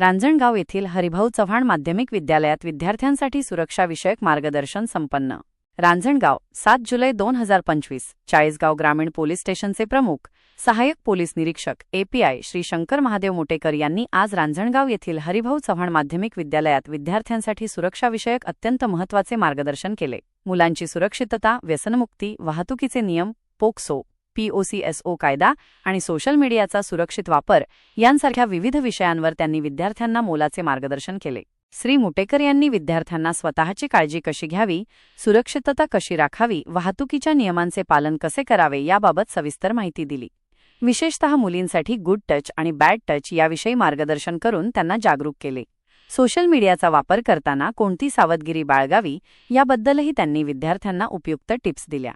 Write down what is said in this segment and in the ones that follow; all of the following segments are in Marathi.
रांजणगाव येथील हरिभाऊ चव्हाण माध्यमिक विद्यालयात विद्यार्थ्यांसाठी सुरक्षाविषयक मार्गदर्शन संपन्न. रांजणगाव सात जुलै दोन हजार पंचवीस. चाळीसगाव ग्रामीण पोलीस स्टेशनचे प्रमुख सहाय्यक पोलीस निरीक्षक एपीआय श्री शंकर महादेव मोटेकर यांनी आज रांजणगाव येथील हरिभाऊ चव्हाण माध्यमिक विद्यालयात विद्यार्थ्यांसाठी सुरक्षाविषयक अत्यंत महत्त्वाचे मार्गदर्शन केले. मुलांची सुरक्षितता व्यसनमुक्ती वाहतुकीचे नियम पोक्सो पीओसीएसओ कायदा आणि सोशल मीडियाचा सुरक्षित वापर यांसारख्या विविध विषयांवर त्यांनी विद्यार्थ्यांना मोलाचे मार्गदर्शन केले. श्री मुटेकर यांनी विद्यार्थ्यांना स्वतःची काळजी कशी घ्यावी सुरक्षितता कशी राखावी वाहतुकीच्या नियमांचे पालन कसे करावे याबाबत सविस्तर माहिती दिली. विशेषतः मुलींसाठी गुड टच आणि बॅड टच याविषयी मार्गदर्शन करून त्यांना जागरूक केले. सोशल मीडियाचा वापर करताना कोणती सावधगिरी बाळगावी याबद्दलही त्यांनी विद्यार्थ्यांना उपयुक्त टिप्स दिल्या.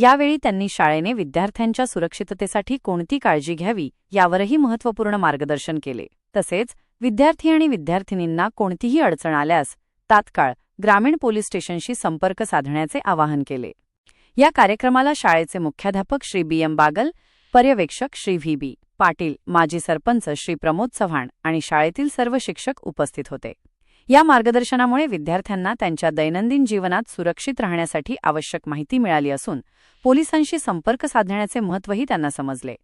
यावेळी त्यांनी शाळेने विद्यार्थ्यांच्या सुरक्षिततेसाठी कोणती काळजी घ्यावी यावरही महत्त्वपूर्ण मार्गदर्शन केले. तसेच विद्यार्थी आणि विद्यार्थिनींना कोणतीही अडचण आल्यास तात्काळ ग्रामीण पोलीस स्टेशनशी संपर्क साधण्याचे आवाहन केले. या कार्यक्रमाला शाळेचे मुख्याध्यापक श्री बी एम बागल पर्यवेक्षक श्री व्ही बी पाटील माजी सरपंच श्री प्रमोद चव्हाण आणि शाळेतील सर्व शिक्षक उपस्थित होते. या मार्गदर्शनामुळे विद्यार्थ्यांना त्यांच्या दैनंदिन जीवनात सुरक्षित राहण्यासाठी आवश्यक माहिती मिळाली असून पोलिसांशी संपर्क साधण्याचे महत्त्वही त्यांना समजले.